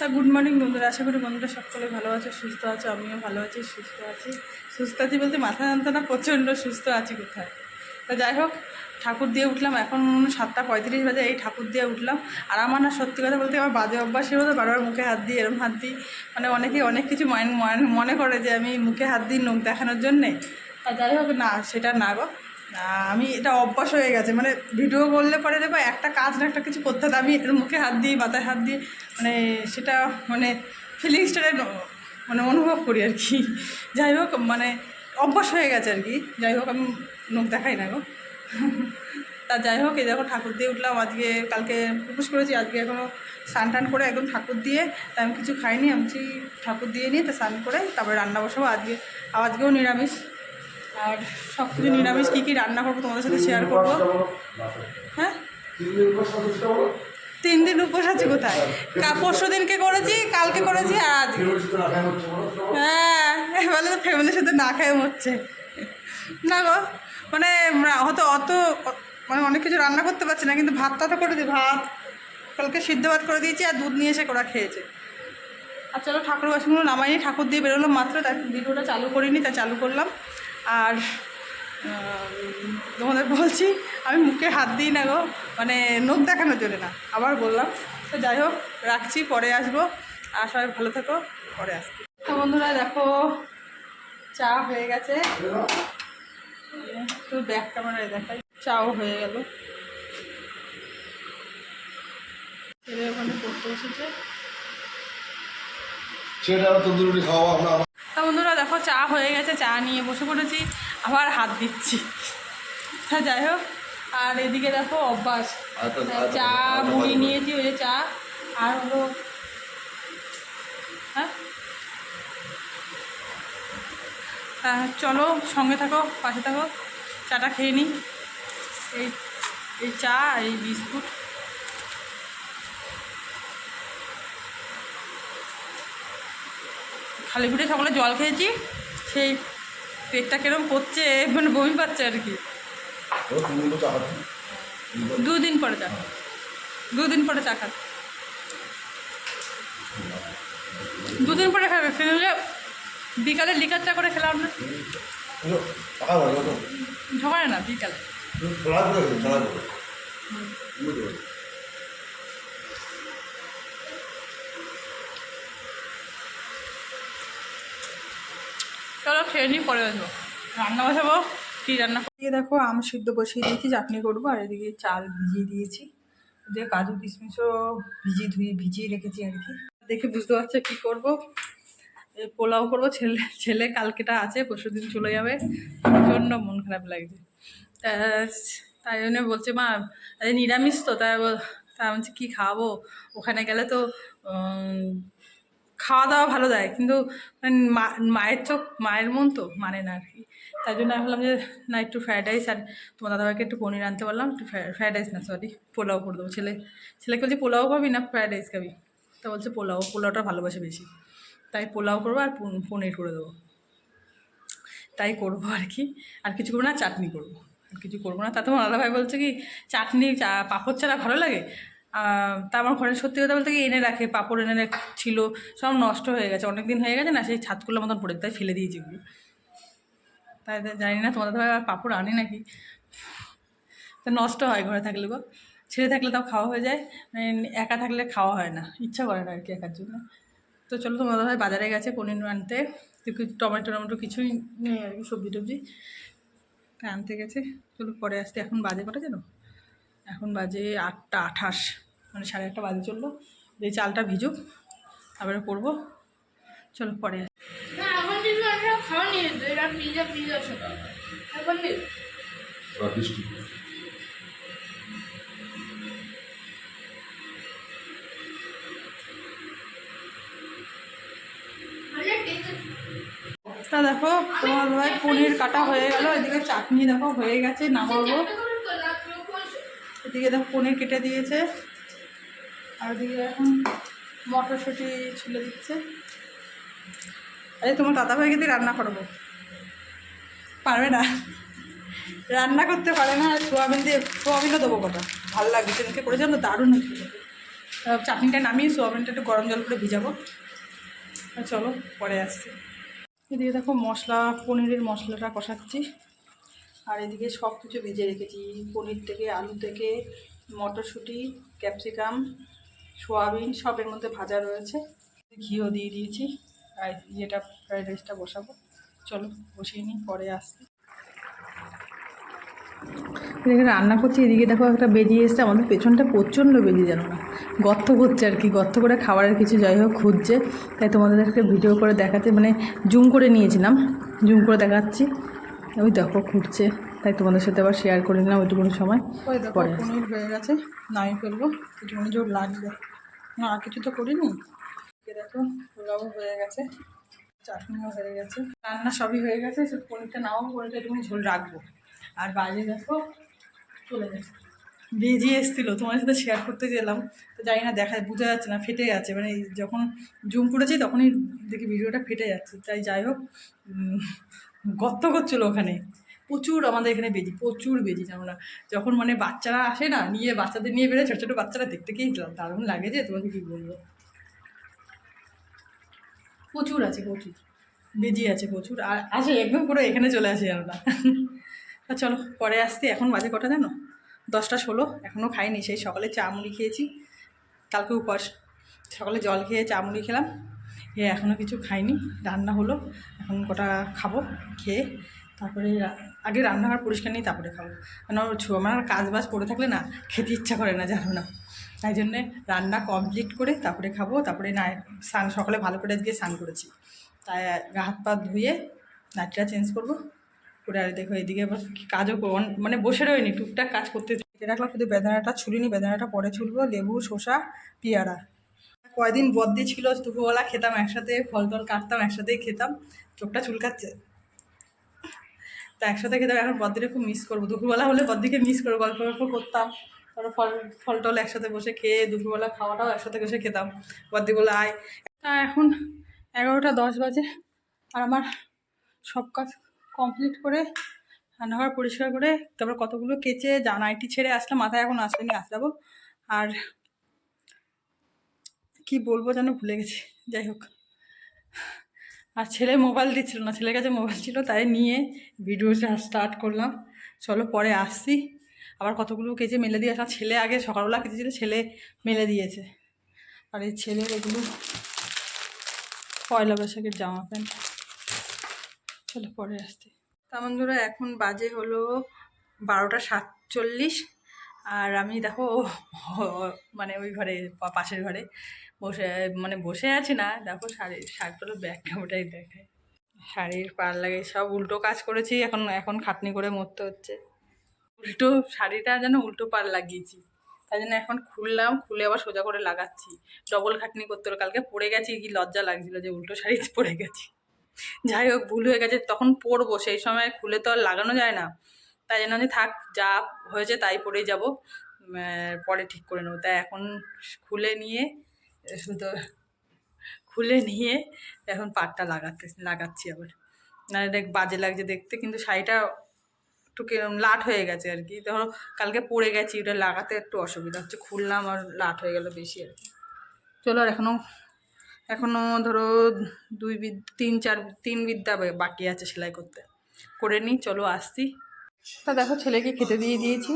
তা good morning বন্ধুরা। আশা করি বন্ধুরা সকলে ভালো আছে, সুস্থ আছে, আমিও ভালো আছি, সুস্থ আছি। সুস্থ আছি বলতে মাথা যন্ত্রণা প্রচণ্ড, সুস্থ আছি কোথায়? তা যাই হোক, ঠাকুর দিয়ে উঠলাম। এখন সাতটা পঁয়ত্রিশ বাজে, এই ঠাকুর দিয়ে উঠলাম। আর আমার না সত্যি কথা বলতে আমার বাজে অভ্যাসের মতো বারবার মুখে হাত দিই এরম হাত দিই মানে অনেকে, অনেক কিছু মনে- করে যে আমি মুখে হাত দিই নখ দেখানোর জন্যে। তা যাই হোক, না, সেটা না গো। আমি এটা অভ্যাস হয়ে গেছে। মানে ভিডিও করলে পরে দেবো একটা কাজ না একটা কিছু করতে আমি এর মুখে হাত দিই মাথায় হাত দিই মানে সেটা মানে ফিলিংসটা মানে অনুভব করি আর কি। যাই হোক মানে অভ্যাস হয়ে গেছে আর কি। যাই হোক, আমি নখ দেখাই না গো। তা যাই হোক, এই দেখো ঠাকুর দিয়ে উঠলাম। আজকে কালকে উপোস করেছি, আজকে এখনও স্নান টান করে একদম ঠাকুর দিয়ে, তা আমি কিছু খাইনি। আমি ঠাকুর দিয়ে নিয়ে তা স্নান করে তারপরে রান্না বসাবো। আজকে আজকেও নিরামিষ। আর সব কিছু নিরামিষ, কী কী রান্না করব তোমাদের সাথে শেয়ার করব? হ্যাঁ? তিন দিন উপোস আছি কোথায়? কা পরশু দিনকে করেছি, কালকে করেছি, আর আজকে হ্যাঁ বলে তো ফ্যামিলির সাথে না খেয়ে মরছে। না গো মানে হয়তো অত মানে অনেক কিছু রান্না করতে পারছি না, কিন্তু ভাতটা তো করে দিই, ভাত। কালকে সিদ্ধ ভাত করে দিয়েছি, আর দুধ নিয়ে এসে ওরা খেয়েছে। আর চলো ঠাকুর বাসনগুলো নামাইনি ঠাকুর দিয়ে বেরোলাম মাত্র, তাই ভিডিওটা চালু করিনি, তাই চালু করলাম। আর তোমাদের বলছি আমি মুখে হাত দিই না গো মানে নখ দেখানোর জন্য না আবার বললাম। তো যাই হোক রাখছি পরে আসব। আর সবাই ভালো থেকো পরে আসছি। তো বন্ধুরা দেখো চা হয়ে গেছে। তো ব্যাক ক্যামেরায় দেখাই। চাও হয়ে গেল। ছেলে ওখানে পড়তে বসেছে সেটা তন্দুরি রুটি আমরা বন্ধুরা দেখো চা হয়ে গেছে চা নিয়ে বসে পড়েছি আবার হাত দিচ্ছি। হ্যাঁ যাই হোক আর এদিকে দেখো অভ্যাস। আরেকটা- চা মুড়ি নিয়েছি ওই যে চা। আর হলো হ্যাঁ? তা চলো সঙ্গে থাকো পাশে থাকো। চাটা খেয়ে নিই। এই এই চা এই বিস্কুট। খালি পেটে সকালে জল খেয়েছি সেই পেটটা কিরম করছে মানে বমি পাচ্ছে আর কি। খাচ্ছি। দুদিন পরে চা দুদিন পরে চা খাবে। দুদিন পরে খাবে ফেলে বিকালে লিকার চা করে খেলাম না। ঝগড়ে না বিকালে তুমি ছড়া করে খেলো, ছড়া করে। তুমি তো- চলো খেয়ে নিই, পরে আসব। রান্না বসাবো? কী রান্না? এদিকে দেখো, আম সিদ্ধ বসিয়ে দিয়েছি, চাটনি করব, আর এদিকে চাল ভিজিয়ে দিয়েছি। যে কাজু কিশমিশও ভিজিয়ে ধুয়ে ভিজিয়ে রেখেছি আর কি। দেখে বুঝতে পারছ কী করব? পোলাও করব, ছেলে ছেলে কালকেটা আছে পরশু দিন চলে যাবে। প্রচণ্ড মন খারাপ লাগছে। তাই জন্য বলছে, মা নিরামিষ তো। তাই তা বলছি, কী খাওয়াবো ওখানে গেলে তো খাওয়া দাওয়া ভালো দেয়, কিন্তু মানে মায়ের চোখ, মায়ের মন তো মানে না আর কি। তাই জন্য আমি ভাবলাম যে, না, একটু ফ্রায়েড রাইস আর তোমার দাদাভাইকে একটু পনির আনতে বললাম, একটু ফ্রায়েড রাইস না সরি পোলাও করে দেবো। ছেলে ছেলেকে বলছি, পোলাও খাবি না ফ্রায়েড রাইস খাবি? তা বলছে, পোলাও, পোলাওটা ভালোবাসে বেশি। তাই পোলাও করব আর পন- পনির করে দেবো। তাই করব আর কি। আর কিছু করব না, চাটনি করব। আর কিছু করব না। তা তোমার দাদাভাই বলছে কি, চাটনি, চা, পাঁপড় ছাড়া ভালো লাগে? তা আমার ঘরে সত্যি কথা বলতে এনে রাখে, পাপড় এনে রাখ- ছিল, সব নষ্ট হয়ে গেছে। অনেক দিন হয়ে গেছে না, সেই ছাদগুলোর মতন পড়ে, তাই ফেলে দিয়েছি ওগুলো। তাই জানি না, তোমাদের দাদাভাই আর পাঁপড় আনে নাকি? তা নষ্ট হয় ঘরে থাকলে গো। ছেড়ে থাকলে তাও খাওয়া হয়ে যায় মানে একা থাকলে খাওয়া হয় না, ইচ্ছা করে না আর কি একার জন্য। তো চলো, তোমাদের ভাই বাজারে গেছে পনির আনতে টমেটো টমেটো কিছুই নেই আর কি, সবজি টবজি। আনতে গেছে, চলো পরে আসতে, এখন বাজে কটা জানো এখন বাজে আটটা আঠাশ মানে সাড়ে আটটা বাজে চলল। এই চালটা ভিজুক তারপরে করব। চলো পরে তা দেখো তোমার ভাই পনির কাটা হয়ে গেল এদিকে চাটনি দেখো হয়ে গেছে না নামাবো। এদিকে দেখো পনির কেটে দিয়েছে, আর এদিকে এখন মটরশুঁটি ছুলে দিচ্ছে। আরে, তোমার দাদা ভাইকে দিয়ে রান্না করব। পারবে না। রান্না করতে পারে না সোয়াবিন দিয়ে, সোয়াবিনও দেবো কটা। ভালো লাগবে সেদিনকে করেছিলাম তো দারুণ হয়েছিল চাটনিটা নামিয়ে সোয়াবিনটা একটু গরম জল করে ভিজাবো। চলো, পরে আসছি। এদিকে দেখো মশলা, পনিরের মশলাটা কষাচ্ছি। আর এদিকে সব কিছু ভেজে রেখেছি। পনির থেকে, আলু থেকে, মটরশুঁটি, ক্যাপসিকাম, সোয়াবিন সবের মধ্যে ভাজা রয়েছে। ঘিও দিয়ে দিয়েছি। আর যেটা ফ্রাইড রাইসটা বসাবো। চলো, বসিয়ে নিই, পরে আসছি। এদিকে রান্না করছি। এদিকে দেখো একটা বেরিয়ে এসছে। আমাদের পেছনটা প্রচণ্ড বেরিয়ে জানো না। গর্ত করছে আর কি। গর্ত করে খাবারের কিছু যাই হোক খুঁজছে। তাই তোমাদেরকে ভিডিও করে দেখাচ্ছে। মানে জুম করে নিয়েছিলাম। জুম করে দেখাচ্ছি। ওই দেখো খুঁজছে তাই তোমাদের সাথে আবার শেয়ার করে নিলাম ওইটুকুনি সময়। ওই দেখো পরে পনির হয়ে গেছে নামিয়ে ফেলব একটুখানি জোর লাগবে। না আর কিছু তো করিনি। দেখো পোলাও হয়ে গেছে চাটনিও হয়ে গেছে। রান্না সবই হয়ে গেছে শুধু পনিরটা নামাবো পনিরটা একটুখানি ঝোল রাখব। আর বাইরে দেখো চলে গেছে। বেজিয়ে এসেছিল তোমার সাথে শেয়ার করতে গেলাম। তো জানি না দেখা বোঝা যাচ্ছে না ফেটে যাচ্ছে মানে যখন জুম করেছি তখনই দেখি ভিডিওটা ফেটে যাচ্ছে। তাই যাই হোক গর্ত করছিল ওখানে। প্রচুর আমাদের এখানে বেজি, প্রচুর বেজি আমরা যখন মানে বাচ্চারা আসে না, নিয়ে বাচ্চাদের নিয়ে বেরোয়, ছোটো ছোটো বাচ্চারা দেখতে গিয়েই দারুণ লাগে যে, তোমাকে কী বলব? প্রচুর আছে, প্রচুর। বেজি আছে, প্রচুর। আর আসে, একদম পুরো এখানে চলে আসে আমরা তা চলো, পরে আসতে এখন বাজে কটা জানো? দশটা ষোলো এখনও খাইনি, সেই সকালে চা মুড়ি খেয়েছি। কালকে উপাস, সকালে জল খেয়ে চা মুড়ি খেলাম। এ এখনও কিছু খাইনি, রান্না হলো, এখন কটা খাব, খেয়ে তারপরে আগে রান্নাঘর পরিষ্কার নিই, তারপরে খাব। কেন ছো- আমার কাজ বাজ পড়ে থাকলে না, খেতে ইচ্ছা করে না, জানো না। তাই জন্যে রান্না কমপ্লিট করে তারপরে খাব, তারপরে না, স্নান, সকালে ভালো করে আজকে স্নান করেছি। তাই গা হাত পা ধুয়ে নাচটা চেঞ্জ করব, করে আর দেখো এদিকে আবার কাজও মানে বসে রইনি, টুকটাক কাজ করতে রাখলাম শুধু বেদানাটা ছুলিনি, বেদানাটা পরে ছুলবো, লেবু, শসা, পেয়ারা। কয়দিন বদ্দি ছিল, দুপুরবেলা খেতাম একসাথে ফল টল কাটতাম, একসাথেই খেতাম। চোখটা চুলকাচ্ছে। তা একসাথে খেতাম, এখন বদ্দিকে খুব মিস করব। দুপুরবেলা হলে বদ্দিকে মিস করব, গল্প গল্প করতাম। তারপর ফল ফল টল একসাথে বসে খেয়ে দুপুরবেলা খাওয়াটাও একসাথে বসে খেতাম। বদ্দি বলে, আয়। তা এখন এগারোটা দশ বাজে আর আমার সব কাজ কমপ্লিট করে রান্নাঘর পরিষ্কার করে তারপর কতগুলো কেচে যা নাইটি ছেড়ে আসলে মাথায় এখন আসলেনি আসলাবো আর কি বলব যেন ভুলে গেছি। যাই হোক। আর ছেলে মোবাইল দিচ্ছিল না, ছেলের কাছে মোবাইল ছিল, তাই নিয়ে ভিডিওটা স্টার্ট করলাম। চলো পরে আসছি। আবার কতগুলো কেচে মেলে দিয়ে আসলাম ছেলে আগে সকালবেলা কেচেছিল ছেলে মেলে দিয়েছে। আর এই ছেলের এগুলো পয়লা বৈশাখের জামা প্যান্ট। চলো পরে আসছি। তা বন্ধুরা, এখন বাজে হলো বারোটা সাতচল্লিশ। আর আমি দেখো মানে ওই ঘরে, পাশের ঘরে। বসে মানে বসে আছি না, দেখো শাড়ি, শাড়িগুলো ব্যাগটা ওটাই দেখায়। শাড়ির পার লাগে সব উল্টো কাজ করেছি, এখন এখন খাটনি করে মরতে হচ্ছে। উল্টো শাড়িটা যেন উল্টো পার লাগিয়েছি, তাই জন্য এখন খুললাম, খুলে আবার সোজা করে লাগাচ্ছি। ডবল খাটনি করতে হলো, কালকে পড়ে গেছি, কি লজ্জা লাগছিল যে উল্টো শাড়ি পরে গেছি। যাই হোক, ভুল হয়ে গেছে, তখন পরবো, সেই সময় খুলে তো আর লাগানো যায় না। তাই জন্য আমি থাক, যা হয়েছে তাই পরেই যাব পরে ঠিক করে নেব। তাই এখন খুলে নিয়ে শুধু খুলে নিয়ে এখন পাটটা লাগাতে, লাগাচ্ছি আবার। না দেখ বাজে লাগছে দেখতে, কিন্তু শাড়িটা একটু লাট হয়ে গেছে আর কি। ধরো কালকে পড়ে গেছি, ওটা লাগাতে একটু অসুবিধা হচ্ছে। খুললাম আর লাট হয়ে গেল বেশি আর কি। চলো আর এখনও এখনও ধরো দুই বিদ, তিন চার, তিন বিদ্যা বাকি আছে সেলাই করতে। করে নিই, চলো আসছি। তা দেখো, ছেলেকে খেতে দিয়ে দিয়েছি।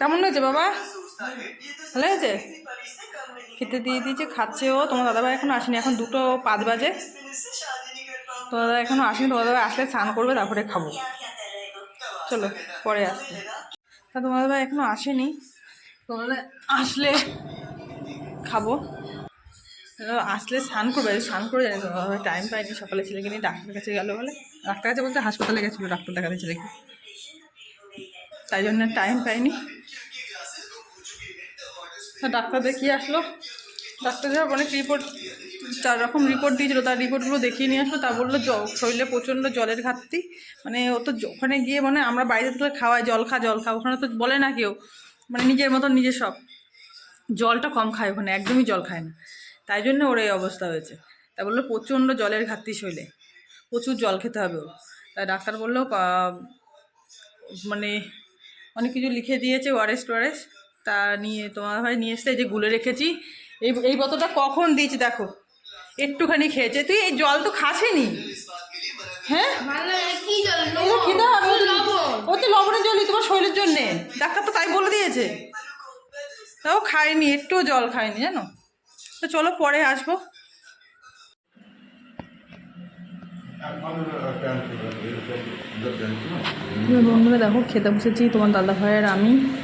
কেমন হয়েছে বাবা? ভালো হয়েছে? খেতে দিয়ে দিয়েছে, খাচ্ছে ও। তোমার দাদাভাই এখনও আসেনি, এখন দুটো পাঁচ বাজে। তোমার দাদা এখনও আসেনি, তোমার দাদা আসলে স্নান করবে, তারপরে খাব। চলো, পরে আসতে তা তোমার দাদা এখনও আসেনি, তোমার আসলে খাব। আসলে স্নান করবে, স্নান করে জানি টাইম পাইনি, সকালে ছেলেকে নিয়ে ডাক্তারের কাছে গেলো বলে। ডাক্তার কাছে বলতে হাসপাতালে গেছিল, ডাক্তার দেখাতে ছেলেকে। তাই জন্য টাইম পাইনি। ডাক্তার দেখিয়ে আসলো? ডাক্তার যা অনেক রিপোর্ট চার রকম রিপোর্ট দিয়েছিলো, তার রিপোর্টগুলো দেখিয়ে নিয়ে আসলো। তা বলল শরীরে প্রচণ্ড জলের ঘাটতি। মানে ও তো ওখানে গিয়ে মানে আমরা বাইরে থেকে খাওয়াই জল খা জল খা, ওখানে তো বলে না কেউ। মানে নিজের মতন, নিজের সব। জলটা কম খায় ওখানে, একদমই জল খায় না। তাই জন্য ওর এই অবস্থা হয়েছে। তা বলল, প্রচণ্ড জলের ঘাটতি শরীরে। প্রচুর জল খেতে হবে ওর। তাই ডাক্তার বলল মানে অনেক কিছু লিখে দিয়েছে ওয়ারেস টোয়ারেস। তা নিয়ে, তোমার ভাই নিয়ে এই যে গুলে রেখেছি। এই এই বোতলটা কখন দিয়েছি দেখো। একটুখানি খেয়েছে। তুই এই জল তো খাসেনি? হ্যাঁ? ও তো- তো লবণের জলই, তোমার শরীরের জন্যে। ডাক্তার তো তাই বলে দিয়েছে। তাও খাইনি একটুও জল খাইনি জানো? তো চলো পরে আসব। বন্ধুরা দেখো, খেতে বসেছি, তোমার দাদা ভাই আর আমি।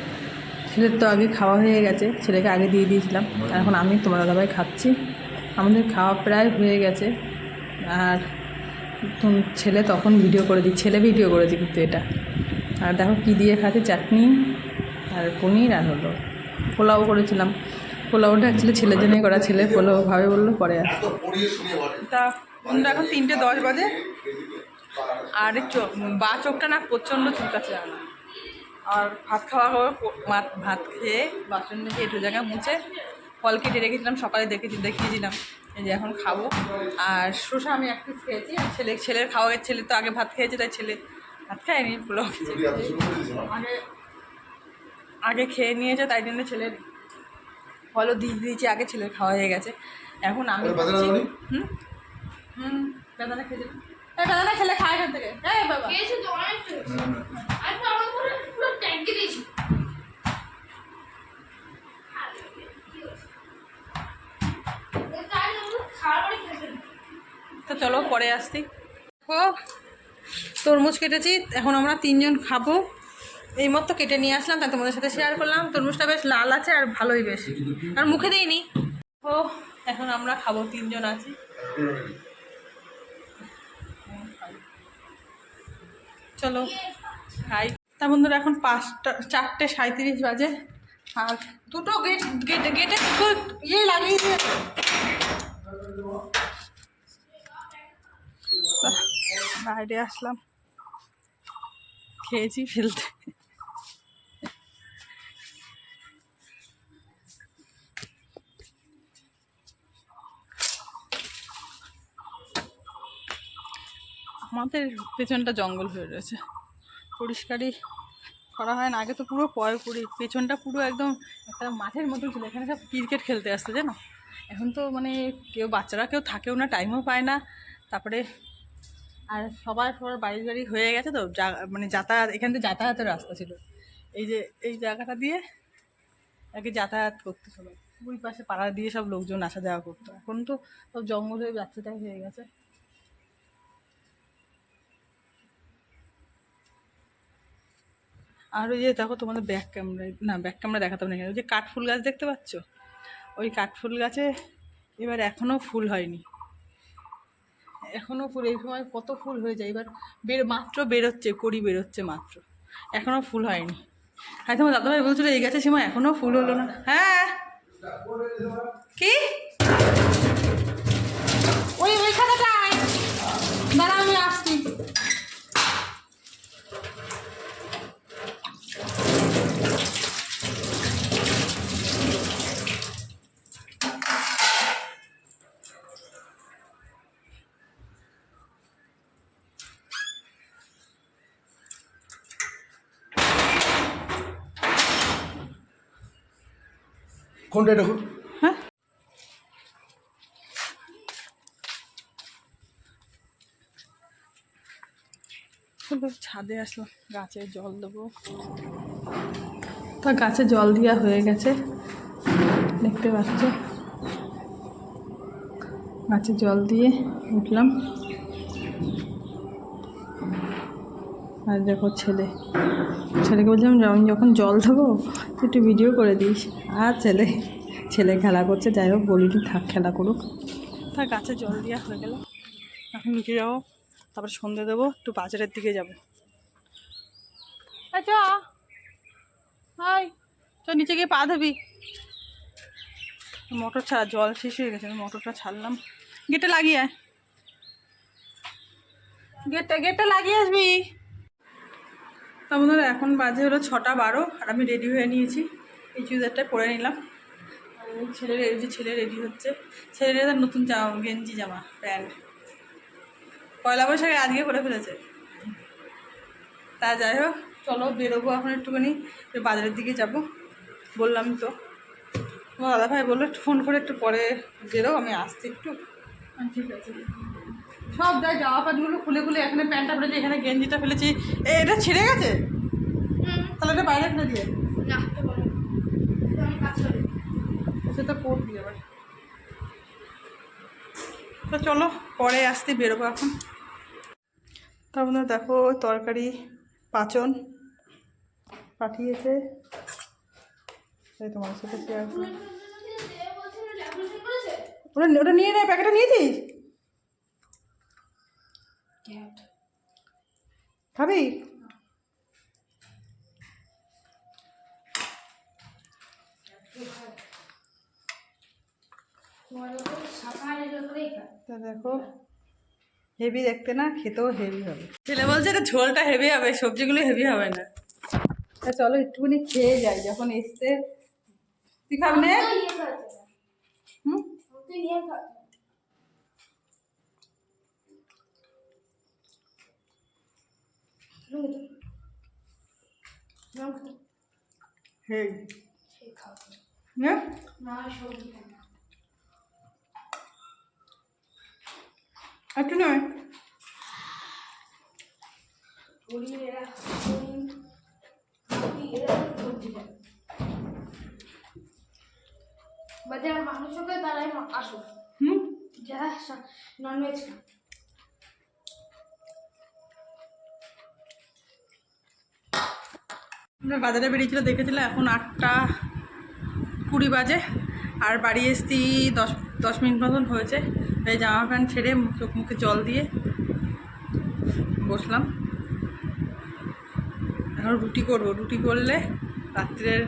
ছেলের তো আগে খাওয়া হয়ে গেছে, ছেলেকে আগে দিয়ে দিয়েছিলাম। আর এখন আমি তোমার দাদা ভাই খাচ্ছি। আমাদের খাওয়া প্রায় হয়ে গেছে। আর তুম- ছেলে তখন ভিডিও করে দিই ছেলে ভিডিও করেছে কিন্তু এটা। আর দেখো কী দিয়ে খাচ্ছে, চাটনি আর পনির আর হলো। পোলাও করেছিলাম। পোলাওটা অ্যাকচুয়ালি ছেলের জন্যই করা ছেলে। পোলাও ভাবে বলল পরে আর। তা বন্ধুরা এখন তিনটে দশ বাজে। আর বা চোখটা না প্রচণ্ড চুলকাচ্ছে আমার আর ভাত খাওয়া মা- ভাত খেয়ে বাসন মেজে একটু জায়গা মুছে ফল কেটে রেখেছিলাম সকালে দেখেছি দেখিয়েছিলাম। এই যে এখন খাব। আর শসা আমি এক পিস খেয়েছি। আর ছেলে ছেলের খাওয়া গেছে ছেলে তো আগে ভাত খেয়েছে তাই ছেলে ভাত খায়নি পোলাও আগে আগে খেয়ে নিয়েছে তাই জন্য ছেলের ফলও দিয়ে দিয়েছি আগে ছেলের খাওয়া হয়ে গেছে। এখন আমি? হুম? হুম বেদানা খেয়েছিল বেদানা খেলে খায় এখান থেকে। এই বাবা। খেয়েছি তো অনেক তো আমি তো আমার পুরো পুরো ট্যাঙ্কি দিয়েছি। খাওয়ার পরে খেতে তো চলো পরে আসছি। ও তরমুজ কেটেছি এখন আমরা তিনজন খাব। এই মতো কেটে নিয়ে আসলাম, তাই তোমাদের সাথে শেয়ার করলাম। তরমুজটা বেশ লাল আছে আর ভালোই বেশ। আর মুখে দিইনি। ও, এখন আমরা খাব, তিনজন আছি। চলো, খাই। তা বন্ধুরা, এখন পাঁচটা, চারটে সাঁত্রিশ বাজে। আর দুটো গেট গেটে গেটে দুটো ইয়ে লাগিয়ে দিয়ে বাইরে আসলাম। খেয়েছি ফেলতে। আমাদের পেছনটা জঙ্গল হয়ে রয়েছে। পরিষ্কারই করা হয় না। আগে তো পুরো পয় পুরি পেছনটা পুরো একদম একটা মাঠের মতন ছিল। এখানে সব ক্রিকেট খেলতে আসতো, জানো? এখন তো মানে কেউ বাচ্চারা কেউ থাকেও না টাইমও পায় না। তারপরে আর সবার সবার বাড়ি বাড়ি হয়ে গেছে তো। মানে যাতায়াত, এখান থেকে যাতায়াতের রাস্তা ছিল। এই যে, এই জায়গাটা দিয়ে আগে যাতায়াত করতো সবাই। ওই পাশে পাড়া দিয়ে সব লোকজন আসা যাওয়া করতো। এখন তো সব জঙ্গল হয়ে যাচ্ছেটাই হয়ে গেছে। আর ওই যে দেখো তোমাদের ব্যাক ক্যামেরায় না ব্যাক ক্যামেরা দেখাতাম না ওই যে কাঠফুল গাছ দেখতে পাচ্ছ? ওই কাঠফুল গাছে এবার এখনও ফুল হয়নি। এখনও ফুল, এই সময় কত ফুল হয়ে যায়, এবার বের, মাত্র বেরোচ্ছে, কড়ি বেরোচ্ছে মাত্র। এখনও ফুল হয়নি। হ্যাঁ তোমার দাদাভাই বলছিল, এই গাছের সময় এখনও ফুল হলো না। হ্যাঁ। কি? ওই ওইখানে যাই দাঁড়া আমি আসছি কোনটা এটা হ্যাঁ। ছাদে আসলো গাছে জল দেবো। তা গাছে জল দেওয়া হয়ে গেছে, দেখতে পাচ্ছ? গাছে জল দিয়ে উঠলাম। আর দেখো ছেলে। ছেলেকে বলছিলাম আমি যখন জল দেবো একটু ভিডিও করে দিস। আর ছেলে? ছেলে খেলা করছে যাই হোক বলিনি থাক খেলা করুক। তা গাছে জল দেওয়া হয়ে গেল। এখন নিচে যাব তারপর সন্ধে দেবো একটু বাজারের দিকে যাব। চ হাই চ নিচে গিয়ে পা ধুবি। মোটর ছাড়া জল শেষ হয়ে গেছে মোটরটা ছাড়লাম। গেটে লাগিয়ে আয়। গেটটা গেটটা লাগিয়ে আসবি। তা বন্ধুরা, এখন বাজে হলো ছটা বারো, আর আমি রেডি হয়ে নিয়েছি। এই চুড়িদারটা পরে নিলাম। ছেলে যে ছেলে রেডি হচ্ছে। ছেলের নতুন জামা, গেঞ্জি জামা, প্যান্ট। পয়লা বৈশাখে আজকে করে ফেলেছে। তা যাই হোক, চলো বেরোবো এখন একটুখানি। বাজারের দিকে যাব। বললাম তো। দাদা ভাই বলল ফোন করে একটু পরে বেরো, আমি আসছি একটু। ঠিক আছে। সব যা জামা প্যান্টগুলো খুলে খুলে এখানে প্যান্টটা ফেলেছি এখানে গেঞ্জিটা ফেলেছি এ, এটা ছিঁড়ে গেছে? তাহলে এটা বাইরে ফেলে দিয়ে। না সেটা পড়বি এবার তো চলো পরে আসতে বেরোবো এখন। তার মধ্যে দেখো তরকারি পাচন পাঠিয়েছে। তোমার সাথে শেয়ার ওটা ওটা নিয়ে নেয় প্যাকেটটা নিয়েছিস? খাবি তা দেখো হেভি দেখতে না খেতেও হেভি হবে। ছেলে বলছে এটা ঝোলটা হেভি হবে সবজিগুলো হেভি হবে না। তা চলো একটুখানি খেয়ে যাই যখন এসছে। তুই খাবি না। হুম? হ্যাঁ একটু নয় বাজার মানুষ হবে তারাই আসো। হুম? যারা ননভেজ আমরা বাজারে বেরিয়েছিল, দেখেছিল, এখন আটটা কুড়ি বাজে। আর বাড়ি এসছি দশ দশ মিনিট মতন হয়েছে। এই জামা প্যান্ট ছেড়ে চোখ মুখে জল দিয়ে বসলাম। এখন রুটি করব। রুটি করলে রাত্রের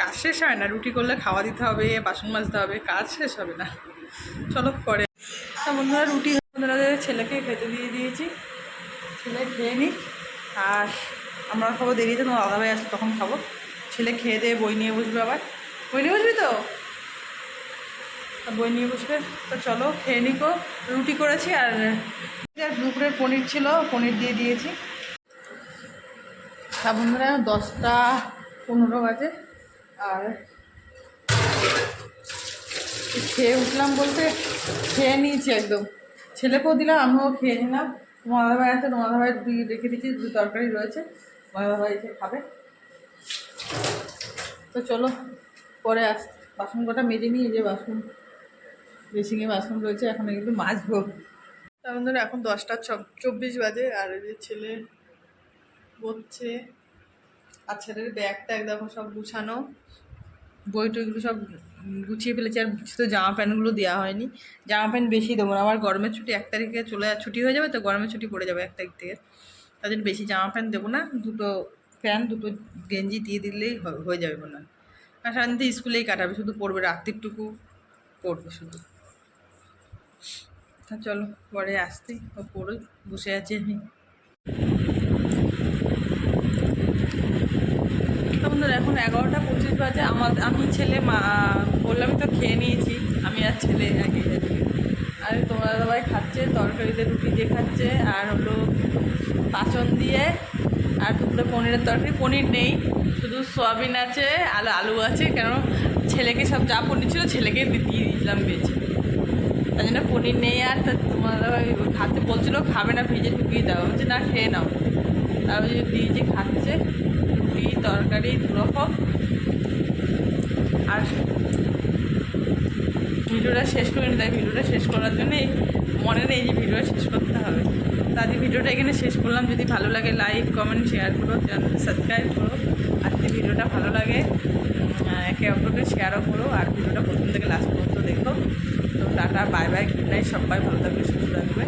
কাজ শেষ হয় না। রুটি করলে খাওয়া দিতে হবে, বাসন মাজতে হবে, কাজ শেষ হবে না। চলো পরে। বন্ধুরা, রুটি বন্ধুরা ছেলেকে খেতে দিয়ে দিয়েছি। ছেলে খেয়ে নিক। আর আমরা খাব দেরিতে, তোমার দাদাভাই আসবে তখন খাব। ছেলে খেয়ে দিয়ে বই নিয়ে বসবে আবার। বই নিয়ে বসবি তো? বই নিয়ে বসবে। তো চলো খেয়ে নিকো, রুটি করেছি আর দুপুরের পনির ছিল, পনির দিয়ে দিয়েছি। তা বন্ধুরা, দশটা পনেরো বাজে। আর খেয়ে উঠলাম বলতে খেয়ে নিয়েছি একদম। ছেলেকেও দিলাম, আমিও খেয়ে নিলাম। তোমার দাদাভাই আছে, তোমার দুই রেখে দিয়েছি তরকারি রয়েছে। দাদাভাই এসে খাবে। তো চলো, পরে আস, বাসন কটা মেজে নিয়ে যে বাসন বেসিংয়ে বাসন রয়েছে, এখন এগুলো মাজবো। তার ধরো এখন দশটা চব্বিশ বাজে, আর যে ছেলে বলছে আর ছেলের ব্যাগ ট্যাগ দেখো সব গুছানো। বই টইগুলো সব গুছিয়ে ফেলেছি, আর শুধু জামা প্যান্টগুলো দেওয়া হয়নি। জামা প্যান্ট বেশি দেবো না, আমার গরমের ছুটি এক তারিখে চলে, ছুটি হয়ে যাবে, তো গরমের ছুটি পড়ে যাবে এক তারিখ থেকে। জন্য বেশি জামা প্যান্ট দেবো না, দুটো প্যান্ট, দুটো গেঞ্জি দিয়ে দিলেই হয়ে যাবে মনে হয়। আর সাধারণত স্কুলেই কাটাবে, শুধু পড়বে, রাত্রিটুকু পড়বে শুধু। তা চলো, পরে আসতে, ও পড়ে বসে আছি আমি। তো বন্ধুরা, এখন এগারোটা পঁচিশ বাজে, আমার, আমি ছেলে, মা বললাম তো খেয়ে নিয়েছি, আমি আর ছেলে আগে তোমরা সবাই খাচ্ছে, তরকারিতে রুটি দিয়ে খাচ্ছে, আর হলো পাচন দিয়ে, আর দুপুরে পনিরের তরকারি। পনির নেই, শুধু সয়াবিন আছে আলু আলু আছে, কেন ছেলেকে সব যা পনির ছিল ছেলেকে দিয়ে দিয়েছিলাম বেছে। তাই জন্য পনির নেই আর, তা তোমার খাতে বলছিল, খাবে না ভেজে ঢুকিয়ে দাও। বলছে, না, খেয়ে নাও। তার ওই যে দিয়েছি খাচ্ছে, রুটি, তরকারি, দুরকম। আর ভিডিওটা শেষ করে নিতে তাই ভিডিওটা শেষ করার জন্যই মনে নেই যে ভিডিওটা শেষ করতে হবে। তাদের ভিডিওটা এখানে শেষ করলাম। যদি ভালো লাগে লাইক কমেন্ট শেয়ার করো চ্যানেল সাবস্ক্রাইব করো। আর যদি ভিডিওটা ভালো লাগে একে অপরকে শেয়ারও করো। আর ভিডিওটা প্রথম থেকে লাস্ট পর্যন্ত দেখো। তো tata bye bye good night সবাই ভালো থাকবে, সুস্থ থাকবে।